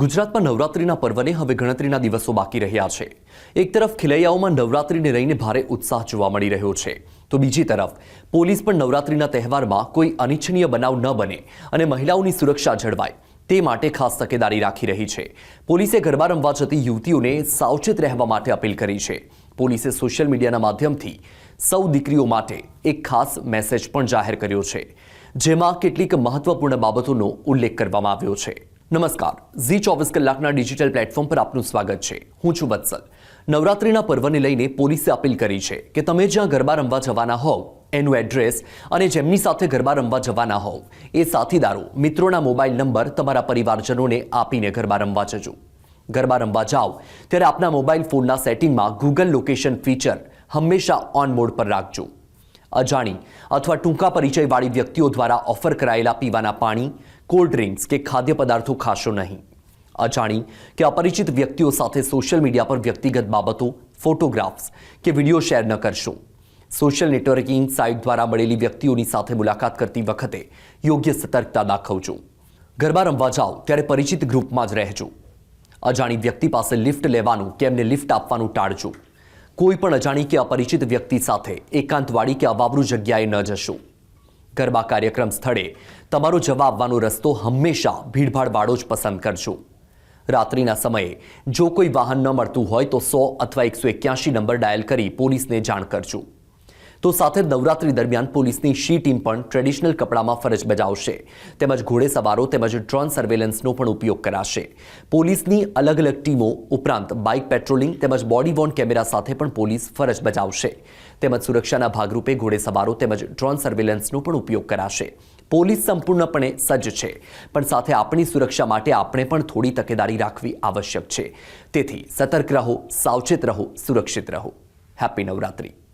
ગુજરાતમાં નવરાત્રિના પર્વને હવે ગણતરીના દિવસો બાકી રહ્યા છે. એક તરફ ખેલૈયાઓમાં નવરાત્રિને લઈને ભારે ઉત્સાહ જોવા મળી રહ્યો છે. તો બીજી તરફ, પોલીસ પણ નવરાત્રિના તહેવારમાં કોઈ અનિચ્છનીય બનાવ ન બને અને મહિલાઓની સુરક્ષા જળવાય. તે માટે ખાસ તકેદારી રાખી રહી છે. પોલીસે ગરબા રમવા જતી યુવતીઓને સાવચેત રહેવા માટે અપીલ કરી છે. પોલીસે સોશિયલ મીડિયાના માધ્યમથી સૌ દીકરીઓ માટે એક ખાસ મેસેજ પણ જાહેર કર્યો છે, જેમાં કેટલીક મહત્વપૂર્ણ બાબતોનો ઉલ્લેખ કરવામાં આવ્યો છે. નમસ્કાર. ઝી ચોવીસ કલાકના ડિજિટલ પ્લેટફોર્મ પર આપનું સ્વાગત છે. હું છું વત્સલ. નવરાત્રિના પર્વને લઈને પોલીસે અપીલ કરી છે કે તમે જ્યાં ગરબા રમવા જવાના હોવ, એનું એડ્રેસ અને જેમની સાથે ગરબા રમવા જવાના હોવ, એ સાથીદારો, મિત્રોના મોબાઈલ નંબર તમારા પરિવારજનોને આપીને ગરબા રમવા જજો. ગરબા રમવા જાઓ, ત્યારે આપના મોબાઈલ ફોનના સેટિંગમાં ગૂગલ લોકેશન ફીચર હંમેશા ઓન મોડ પર રાખજો. અજાણી અથવા ટૂંકા પરિચયવાળી વ્યક્તિઓ દ્વારા ઓફર કરાયેલા પીવાના પાણી, કોલ્ડ ડ્રિંક્સ કે ખાદ્ય પદાર્થો ખાશો નહીં. અજાણી કે અપરિચિત વ્યક્તિઓ સાથે સોશિયલ મીડિયા પર વ્યક્તિગત બાબતો, ફોટોગ્રાફ્સ કે વીડિયો શેર ન કરશો. સોશિયલ નેટવર્કિંગ સાઇટ દ્વારા મળેલી વ્યક્તિઓની સાથે મુલાકાત કરતી વખતે યોગ્ય સતર્કતા દાખવજો. ગરબા રમવા જાઓ, ત્યારે પરિચિત ગ્રુપમાં જ રહેજો. અજાણી વ્યક્તિ પાસે લિફ્ટ લેવાનું કે એમને લિફ્ટ આપવાનું ટાળજો. કોઈ પણ અજાણી કે અપરિચિત વ્યક્તિ સાથે એકાંતવાળી કે અવાબરૂ જગ્યાએ ન જશું. ગરબા કાર્યક્રમ સ્થળે તમારો જવા આવવાનો રસ્તો હંમેશા ભીડભાડવાળો જ પસંદ કરજો. રાત્રિના સમયે જો કોઈ વાહન ન મળતું હોય તો સો અથવા એકસો એક્યાસી નંબર ડાયલ કરી પોલીસને જાણ કરજો. તો સાથે નવરાત્રી દરમિયાન પોલીસની શી ટીમ પણ ટ્રેડિશનલ કપડામાં ફરજ બજાવશે. તેમજ ઘોડેસવારો તેમજ ડ્રોન સર્વેલન્સનો પણ ઉપયોગ કરાશે. પોલીસની અલગ અલગ ટીમો ઉપરાંત બાઇક પેટ્રોલિંગ તેમજ બોડી વોર્ન કેમેરા સાથે પણ પોલીસ ફરજ બજાવશે. તેમજ સુરક્ષાના ભાગરૂપે ઘોડેસવારો તેમજ ડ્રોન સર્વેલન્સનો પણ ઉપયોગ કરાશે. પોલીસ સંપૂર્ણપણે સજ્જ છે, પણ સાથે આપણી સુરક્ષા માટે આપણે પણ થોડી તકેદારી રાખવી આવશ્યક છે. તેથી સતર્ક રહો, સાવચેત રહો, સુરક્ષિત રહો. હેપી નવરાત્રી.